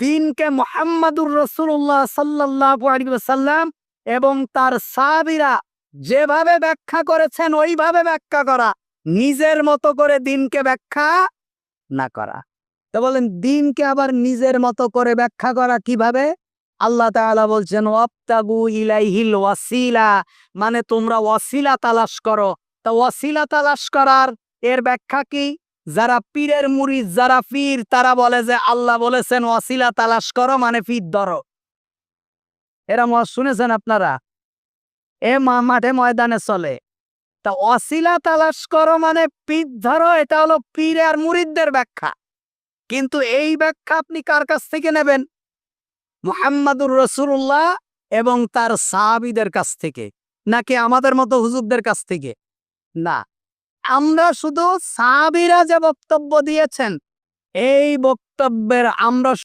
দিনকে মোহাম্মদুর রসুল্লাহ সাল্লাহ সাল্লাম এবং তার সাহাবিরা যেভাবে ব্যাখ্যা করেছেন ওইভাবে ব্যাখ্যা করা। নিজের মতো করে দিনকে ব্যাখ্যা না করা। তো বলেন, দিনকে আবার নিজের মতো করে ব্যাখ্যা করা কীভাবে? আল্লাহ তাআলা বলছেন, ওয়াবতাগু ইলাইহিল ওয়াসিলা মানে তোমরা ওয়াসিলা তালাশ করো। তা ওয়াসিলা তালাশ করার এর ব্যাখ্যা কি? যারা পীরের মুরিদ যারা পীর, তারা বলে যে আল্লাহ বলেছেন, ওয়াসিলা তালাশ করো মানে পীর ধরো। এরা মত শুনেছেন আপনারা? এ মাঠে ময়দানে চলে। তা অসিলা তালাশ করো মানে পীর ধরো, এটা হলো পীর আর মুরিদদের ব্যাখ্যা। কিন্তু এই ব্যাখ্যা আপনি কার কাছ থেকে নেবেন? মুহাম্মাদুর রসুল্লাহ এবং তার সাহাবিদের কাছ থেকে, নাকি আমাদের মতো হুজুরদের কাছ থেকে? না। আমরা শুধু সাবিরা যে বক্তব্য দিয়েছেন এই বক্তব্যের আমরা